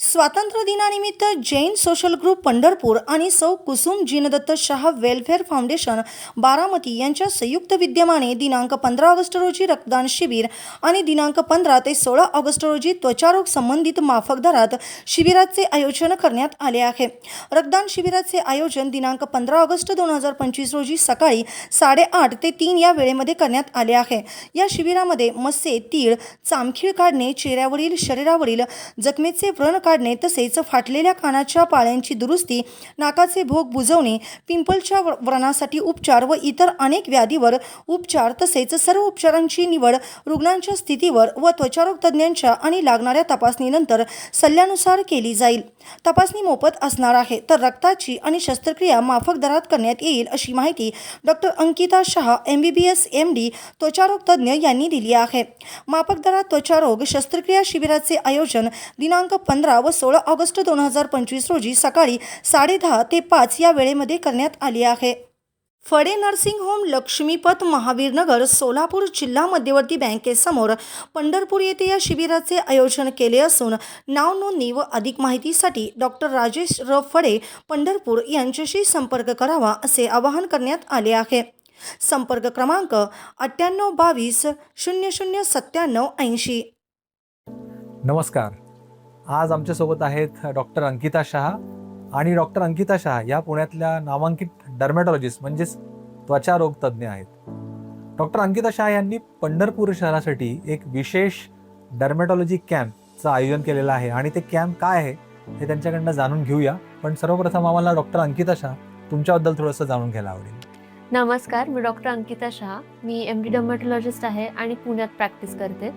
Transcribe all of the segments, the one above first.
स्वातंत्र्य दिनानिमित्त Jain social group Pandharpur आणि सौ कुसुम जिनदत्त शाह वेलफेअर फाउंडेशन बारामती यांच्या संयुक्त विद्यमाने दिनांक पंधरा ऑगस्ट रोजी रक्तदान शिबिर आणि दिनांक पंधरा ते सोळा ऑगस्ट रोजी त्वचारोग संबंधित माफक दरात शिबिराचे आयोजन करण्यात आले आहे. रक्तदान शिबिराचे आयोजन दिनांक पंधरा ऑगस्ट दोन हजार पंचवीस रोजी सकाळी साडेआठ ते तीन या वेळेमध्ये करण्यात आले आहे. या शिबिरामध्ये मस्से तीळ चामखीळ काढणे चेहऱ्यावरील शरीरावरील जखमेचे व्रण काढणे तसेच फाटलेल्या कानाच्या पाळ्यांची दुरुस्ती नाकाचे भोग बुजवणे पिंपलच्या व्रणासाठी उपचार व इतर अनेक व्याधीवर उपचार तसेच सर्व उपचारांची निवड रुग्णांच्या स्थितीवर व त्वचारोग तज्ज्ञांच्या आणि लागणाऱ्या तपासणीनंतर सल्ल्यानुसार केली जाईल. तपासणी मोफत असणार आहे तर रक्ताची आणि शस्त्रक्रिया माफक दरात करण्यात येईल अशी माहिती doctor Ankita Shah M B B S M D त्वचारोग तज्ज्ञ यांनी दिली आहे. माफक दरात त्वचारोग शस्त्रक्रिया शिबिराचे आयोजन दिनांक पंधरा व सोळा ऑगस्ट दोन हजार पंचवीस रोजी सकाळी साडेदहा ते पाच या वेळेमध्ये करण्यात आली आहे. फडे नर्सिंग होम लक्ष्मीपत महावीरनगर सोलापूर जिल्हा मध्यवर्ती बँकेसमोर पंढरपूर येथे या शिबिराचे आयोजन केले असून नावनोंदणी व अधिक माहितीसाठी डॉक्टर राजेश र. फडे पंढरपूर यांच्याशी संपर्क करावा असे आवाहन करण्यात आले आहे. संपर्क क्रमांक अठ्ठ्याण्णव बावीस शून्य शून्य सत्त्याण्णव ऐंशी. नमस्कार. आज आमच्यासोबत आहेत डॉक्टर अंकिता शहा आणि डॉक्टर अंकिता शहा या पुण्यातल्या नामांकित डर्मॅटॉलॉजिस्ट म्हणजेच त्वचारोग तज्ज्ञ आहेत. डॉक्टर अंकिता शहा यांनी पंढरपूर शहरासाठी एक विशेष डर्मॅटॉलॉजी कॅम्पचं आयोजन केलेलं आहे. आणि ते कॅम्प काय आहे हे त्यांच्याकडनं जाणून घेऊया. पण सर्वप्रथम आम्हाला डॉक्टर अंकिता शहा तुमच्याबद्दल थोडंसं जाणून घ्यायला आवडेल. नमस्कार मी डॉक्टर अंकिता शहा. मी एम डी डर्मॅटॉलॉजिस्ट आहे आणि पुण्यात प्रॅक्टिस करते.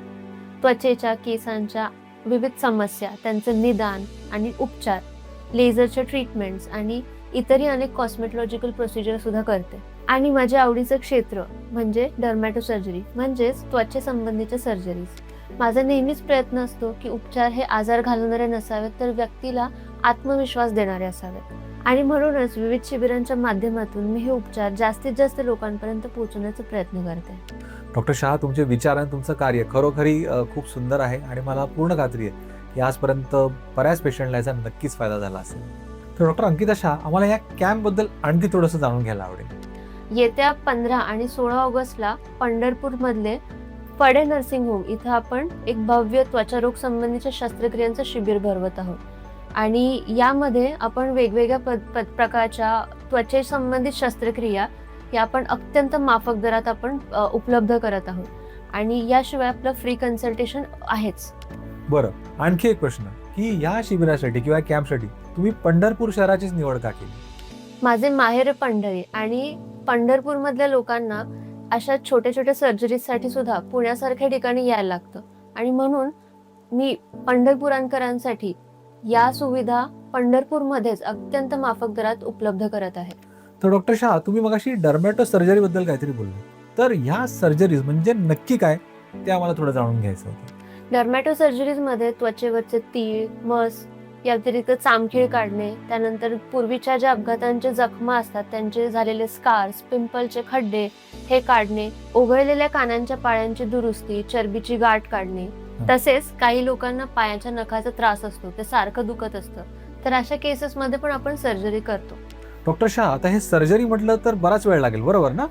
त्वचेच्या केसांच्या विविध समस्या त्यांचं निदान आणि उपचार लेझरच्या ट्रीटमेंट्स आणि इतरही अनेक कॉस्मेटॉलॉजिकल प्रोसिजर सुद्धा करते. आणि माझ्या आवडीचं क्षेत्र म्हणजे डर्मॅटो सर्जरी म्हणजेच त्वचेसंबंधीच्या सर्जरीज माझा नेहमीच प्रयत्न असतो की उपचार हे आजार घालवणारे नसावेत तर व्यक्तीला आत्मविश्वास देणारे असावेत. आणि म्हणूनच विविध शिबिरांच्या माध्यमातून मी हे उपचार जास्तीत जास्त लोकांपर्यंत पोहोचवण्याचा प्रयत्न करते. डॉक्टर शहा तुमचे विचार आणि तुमचं कार्य खरोखरी खूप सुंदर आहे आणि मला पूर्ण खात्री आहे की आजपर्यंत बऱ्याच पेशंटला याचा नक्कीच फायदा झाला असेल. तर डॉक्टर अंकिता शहा आम्हाला या कॅम्पबद्दल आणखी थोडंसं जाणून घ्यायला आवडेल. येत्या पंधरा आणि सोळा ऑगस्टला पंढरपूरमधले फडे नर्सिंग होम इथं आपण एक भव्य त्वचारोग संबंधीच्या शस्त्रक्रियांचं शिबिर भरवत आहोत. आणि यामध्ये आपण वेगवेगळ्या पद प्रकारच्या त्वचेसंबंधित शस्त्रक्रिया या आपण अत्यंत माफक दरात आपण उपलब्ध करत आहोत. आणि याशिवाय आपलं फ्री कन्सल्टेशन आहेच. बरं. आणखी एक प्रश्न. की या शिबिरासाठी किंवा कॅम्पसाठी तुम्ही पंढरपूर शहराचीच निवड का केली? माझे माहेर पंढरी आणि पंढरपूरमधल्या लोकांना अशा छोट्या छोट्या सर्जरीजसाठी सुद्धा पुण्यासारख्या ठिकाणी यायला लागतं. आणि म्हणून मी पंढरपुरांकरांसाठी या सुविधा पंढरपूरमध्येच अत्यंत माफक दरात उपलब्ध करत आहे. तर डॉक्टर शहा तुम्ही मगाशी डर्मॅटो सर्जरीबद्दल काहीतरी बोलले. तर ह्या सर्जरीज म्हणजे नक्की काय ते आम्हाला थोडं जाणून घ्यायचं होतं. डर्मॅटो सर्जरीजमध्ये त्वचेवरचे तीळ मस या व्यतिरिक्त चामखीळ काढणे त्यानंतर पूर्वीच्या ज्या अपघातांचे जखमा असतात त्यांचे झालेले स्कार्स पिंपलचे खड्डे हे काढणे ओघळलेल्या कानांच्या पाळ्यांची दुरुस्ती चरबीची गाठ काढणे. तसेच काही लोकांना पायाच्या नखाचा त्रास असतो ते सारखं दुखत असतं. तर अशा केसेसमध्ये पण आपण सर्जरी करतो. डॉक्टर शहा आता हे सर्जरी म्हटलं तर बराच वेळ लागेल बरोबर ना?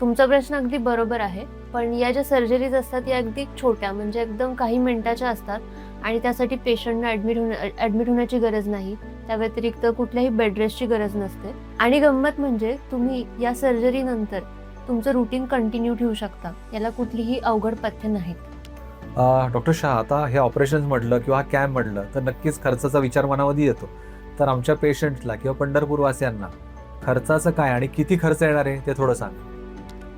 तुमचा प्रश्न अगदी बरोबर आहे पण या ज्या सर्जरीज असतात या अगदी छोट्या म्हणजे एकदम काही मिनिटाच्या असतात आणि त्यासाठी पेशंटना ॲडमिट होण्या ॲडमिट होण्याची गरज नाही त्या व्यतिरिक्त कुठल्याही बेड रेस्टची गरज नसते. आणि गंमत म्हणजे तुम्ही या सर्जरीनंतर तुमचं रुटीन कंटिन्यू ठेवू शकता याला कुठलीही अवघड पथ्य नाहीत. डॉक्टर शाह आता हे ऑपरेशन म्हटलं किंवा कॅम्प म्हटलं तर नक्कीच खर्चाचा विचार मनामध्ये येतो. तर आमच्या पेशंटला किंवा पंढरपूरवासियांना खर्चाचं काय आणि किती खर्च येणार आहे ते थोडं सांग.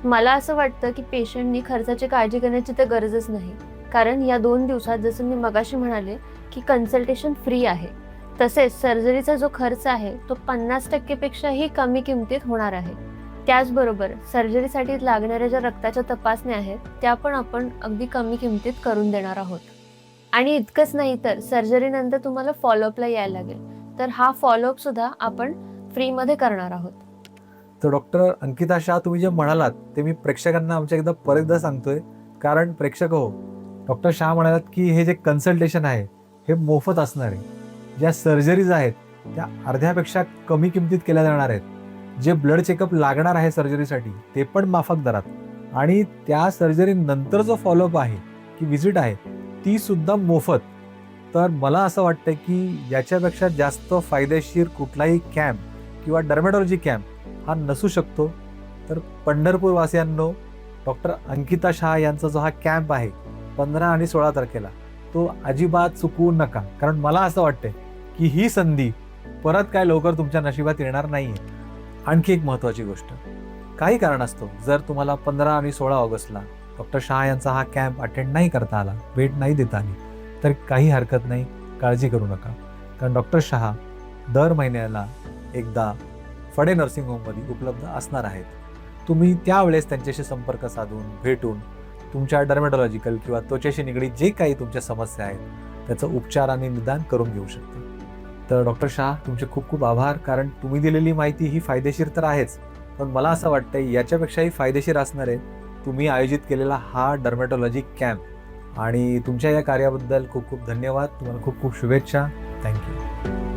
मला असं वाटतं की पेशंटनी खर्चाची काळजी करण्याची तर गरजच नाही. कारण या दोन दिवसात जसं मी मगाशी म्हणाले की कन्सल्टेशन फ्री आहे. तसेच सर्जरीचा जो खर्च आहे तो पन्नास टक्केपेक्षाही कमी किमतीत होणार आहे. त्याचबरोबर सर्जरीसाठी लागणाऱ्या ज्या रक्ताच्या तपासण्या आहेत त्या पण आपण अगदी कमी किमतीत करून देणार आहोत. आणि इतकंच नाही तर सर्जरीनंतर तुम्हाला फॉलोअपला यायला लागेल. तर हा फॉलोअप सुद्धा आपण फ्रीमध्ये करणार आहोत. तर डॉक्टर अंकिता शाह तुम्ही जे म्हणालात ते मी प्रेक्षकांना आमच्या एकदा परत एकदा सांगतोय. कारण प्रेक्षक हो डॉक्टर शाह म्हणालात की हे जे कन्सल्टेशन आहे हे मोफत असणार. आहे ज्या सर्जरीज आहेत त्या अर्ध्यापेक्षा कमी किमतीत केल्या जाणार आहेत. जे ब्लड चेकअप लागणार आहे सर्जरीसाठी ते पण माफक दरात. आणि त्या सर्जरीनंतर जो फॉलोअप आहे की व्हिजिट आहे ती सुद्धा मोफत. तर मला असं वाटतं की याच्यापेक्षा जास्त फायदेशीर कुठलाही कॅम्प किंवा डर्मॅटॉलॉजी कॅम्प हा नसू शकतो. तर पंढरपूरवासियांनो डॉक्टर अंकिता शहा यांचा जो हा कॅम्प आहे पंधरा आणि सोळा तारखेला तो अजिबात चुकवू नका. कारण मला असं वाटतं की ही संधी परत काय लवकर तुमच्या नशिबात येणार नाही आहे आणखी एक महत्त्वाची गोष्ट. काही कारणास्तव जर तुम्हाला पंधरा आणि सोळा ऑगस्टला डॉक्टर शहा यांचा हा कॅम्प अटेंड नाही करता आला भेट नाही देता आली तर काही हरकत नाही काळजी करू नका. कारण डॉक्टर शहा दर महिन्याला एकदा फडे नर्सिंग होममध्ये उपलब्ध असणार आहेत. तुम्ही त्यावेळेस त्यांच्याशी संपर्क साधून भेटून तुमच्या डर्मेटॉलॉजिकल किंवा त्वचेशी निगडीत जे काही तुमच्या समस्या आहेत त्याचं उपचार आणि निदान करून घेऊ शकता. तर डॉक्टर शाह तुमचे खूप खूप आभार. कारण तुम्ही दिलेली माहिती ही फायदेशीर तर आहेच. पण मला असं वाटतं याच्यापेक्षाही फायदेशीर असणार आहे तुम्ही आयोजित केलेला हा डर्मेटॉलॉजी कॅम्प आणि तुमच्या या कार्याबद्दल खूप खूप धन्यवाद. तुम्हाला खूप खूप शुभेच्छा. थँक्यू